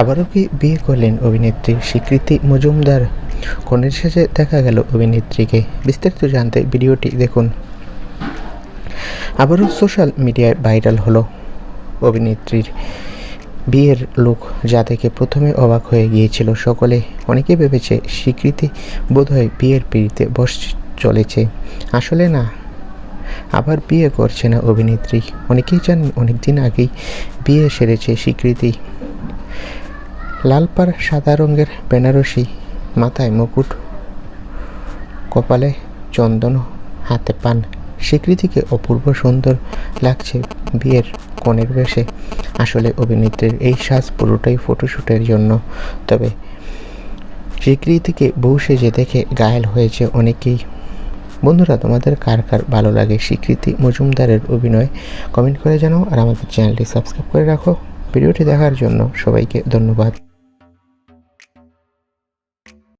আবারও কি বিয়ে করলেন অভিনেত্রী স্বীকৃতি মজুমদার? কনের শেষে দেখা গেল অভিনেত্রীকে। বিস্তারিত জানতে ভিডিওটি দেখুন। আবারও সোশ্যাল মিডিয়ায় ভাইরাল হলো অভিনেত্রীর বিয়ের লোক, যা দেখে প্রথমে অবাক হয়ে গিয়েছিল সকলে। অনেকে ভেবেছে স্বীকৃতি বোধহয় বিয়ের পিড়িতে বস চলেছে। আসলে না, আবার বিয়ে করছে না অভিনেত্রী। অনেকেই জানেন অনেকদিন আগেই বিয়ে সেরেছে স্বীকৃতি। লাল পাড় সাদা রঙের বেনারসি মাথায় মুকুট, কপালে চন্দন, হাতে পান। স্বীকৃতিকে অপূর্ব সুন্দর লাগছে বিয়ের কনের বেশে। আসলে অভিনেত্রীর এই সাজ পুরোটাই ফটোশ্যুটের জন্য। তবে স্বীকৃতিকে বউ সেজে দেখে ঘায়েল হয়েছে অনেকেই। বন্ধুরা, তোমাদের কার কার ভালো লাগে স্বীকৃতি মজুমদারের অভিনয়? কমেন্ট করে জানাও আর আমাদের চ্যানেলটি সাবস্ক্রাইব করে রাখো। ভিডিওটি দেখার জন্য সবাইকে ধন্যবাদ।